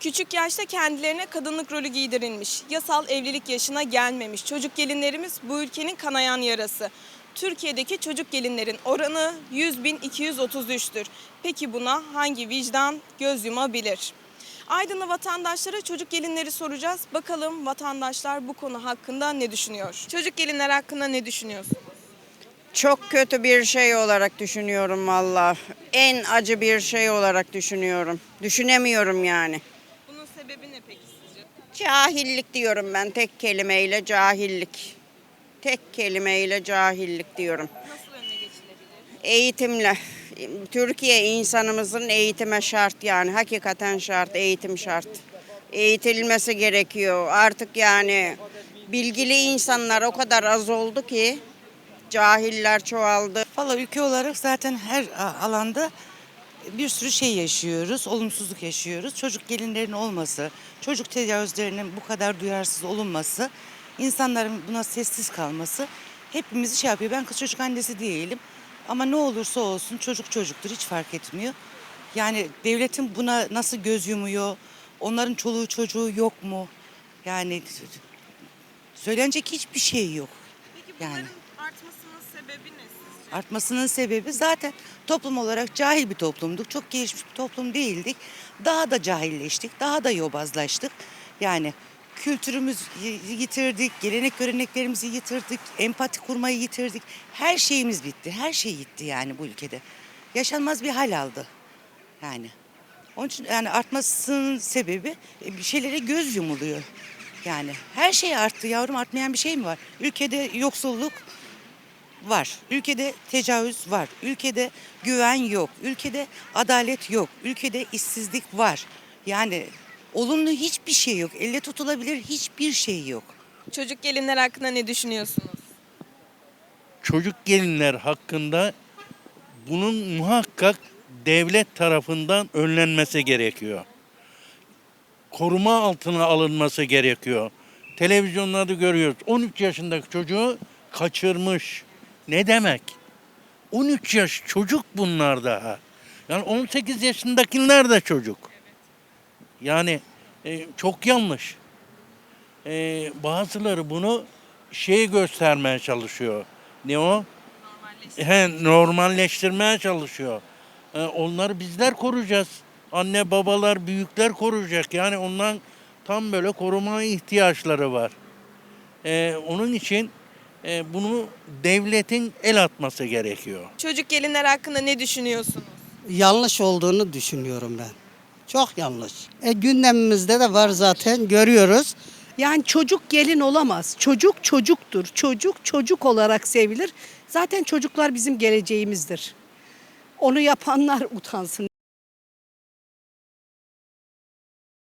Küçük yaşta kendilerine kadınlık rolü giydirilmiş, yasal evlilik yaşına gelmemiş çocuk gelinlerimiz bu ülkenin kanayan yarası. Türkiye'deki çocuk gelinlerin oranı 100.233'tür. Peki buna hangi vicdan göz yumabilir? Aydınlı vatandaşlara çocuk gelinleri soracağız. Bakalım vatandaşlar bu konu hakkında ne düşünüyor? Çocuk gelinler hakkında ne düşünüyorsun? Çok kötü bir şey olarak düşünüyorum valla. En acı bir şey olarak düşünüyorum. Düşünemiyorum yani. Sebebi ne peki sizce? Cahillik diyorum ben tek kelimeyle cahillik. Tek kelimeyle cahillik diyorum. Nasıl önüne geçilebilir? Eğitimle. Türkiye insanımızın eğitime şart yani. Hakikaten şart, eğitim şart. Eğitilmesi gerekiyor. Artık yani bilgili insanlar o kadar az oldu ki cahiller çoğaldı. Valla ülke olarak zaten her alanda bir sürü şey yaşıyoruz, olumsuzluk yaşıyoruz. Çocuk gelinlerin olması, çocuk tecavüzlerinin bu kadar duyarsız olunması, insanların buna sessiz kalması hepimizi şey yapıyor. Ben kız çocuk annesi değilim ama ne olursa olsun çocuk çocuktur hiç fark etmiyor. Yani devletin buna nasıl göz yumuyor, onların çoluğu çocuğu yok mu? Yani söylenecek hiçbir şey yok. Peki Yani. Artmasının sebebi ne sizce? Artmasının sebebi zaten toplum olarak cahil bir toplumduk. Çok gelişmiş bir toplum değildik. Daha da cahilleştik, daha da yobazlaştık. Yani kültürümüzü yitirdik, gelenek göreneklerimizi yitirdik, empati kurmayı yitirdik. Her şeyimiz bitti, her şey gitti yani bu ülkede. Yaşanmaz bir hal aldı yani. Onun için yani artmasının sebebi e, bir şeylere göz yumuluyor. Yani her şey arttı yavrum artmayan bir şey mi var? Ülkede yoksulluk var. Ülkede tecavüz var. Ülkede güven yok. Ülkede adalet yok. Ülkede işsizlik var. Yani olumlu hiçbir şey yok. Elle tutulabilir hiçbir şey yok. Çocuk gelinler hakkında ne düşünüyorsunuz? çocuk gelinler hakkında bunun muhakkak devlet tarafından önlenmesi gerekiyor. Koruma altına alınması gerekiyor. Televizyonlarda görüyoruz. 13 yaşındaki çocuğu kaçırmış. Ne demek? 13 yaş çocuk bunlar daha. Yani 18 yaşındakiler de çocuk. Yani e, çok yanlış. E, bazıları bunu şey göstermeye çalışıyor. Ne o? He, normalleştirmeye çalışıyor. E, onları bizler koruyacağız. Anne babalar, büyükler koruyacak. Yani ondan tam böyle koruma ihtiyaçları var. E, onun için e, bunu devletin el atması gerekiyor. Çocuk gelinler hakkında ne düşünüyorsunuz? yanlış olduğunu düşünüyorum ben. Çok yanlış. E, gündemimizde de var zaten görüyoruz. Yani çocuk gelin olamaz. Çocuk çocuktur. Çocuk çocuk olarak sevilir. Zaten çocuklar bizim geleceğimizdir. Onu yapanlar utansın.